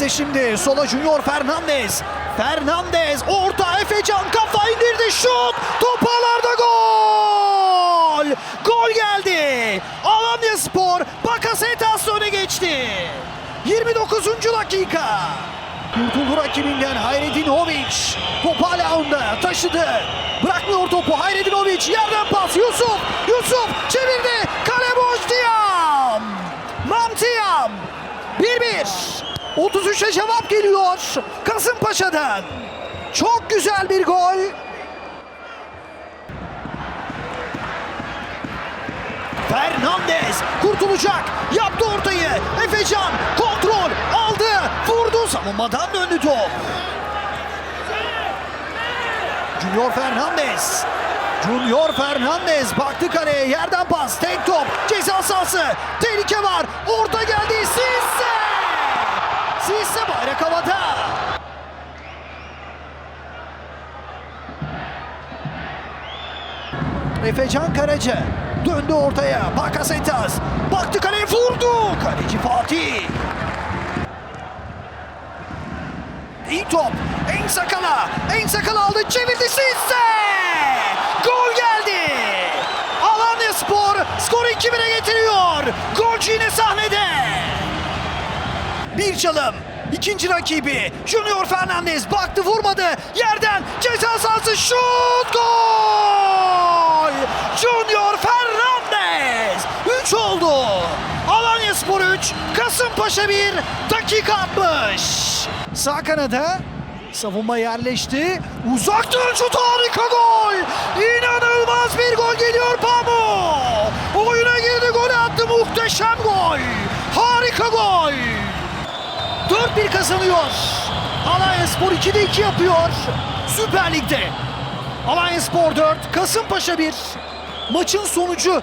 Merkezde şimdi sola Junior Fernandez. Fernandez orta Efecan kafa indirdi şut. Top ağlarda gol. Gol geldi. Alanya Spor Bakasetas öne geçti. 29. dakika. Kurtuldu rakibinden Hayredinovic. Top hala onda taşıdı. Bırakmıyor topu Hayredinovic. Yerden pas Yusuf. Yusuf çevirdi. Kale boş Tiam. Mamtiam. 1-1. 33'e cevap geliyor Kasımpaşa'dan. Çok güzel bir gol. Fernandez kurtulacak. Yaptı ortayı. Efecan kontrol aldı. Vurdu. Savunmadan döndü top. Junior Fernandez. Junior Fernandez baktı kaleye yerden pas tek top ceza sahası tehlike var Efecan Karaca döndü ortaya Bakasetas baktı kaleye vurdu kaleci Fatih İyi top. En sakala. En sakala aldı. Çevirdi Sisse. Gol geldi. Alanya Spor skoru 2-1'e getiriyor. Golcü yine sahnede. Bir çalım. İkinci rakibi Junior Fernandez baktı vurmadı. Yerden ceza sahası şut gol. Junior Fernandez 3 oldu. Alanya Spor 3, Kasımpaşa 1, dakika 60. Sağ kanada savunma yerleşti. Uzaktan şut harika gol. İnanılmaz bir gol geliyor Pamuk. Oyuna girdi golü attı muhteşem gol. Harika gol. 4-1 kazanıyor. Alanya Spor 2'de 2 yapıyor. Süper Lig'de. Alanya Spor 4, Kasımpaşa 1. Maçın sonucu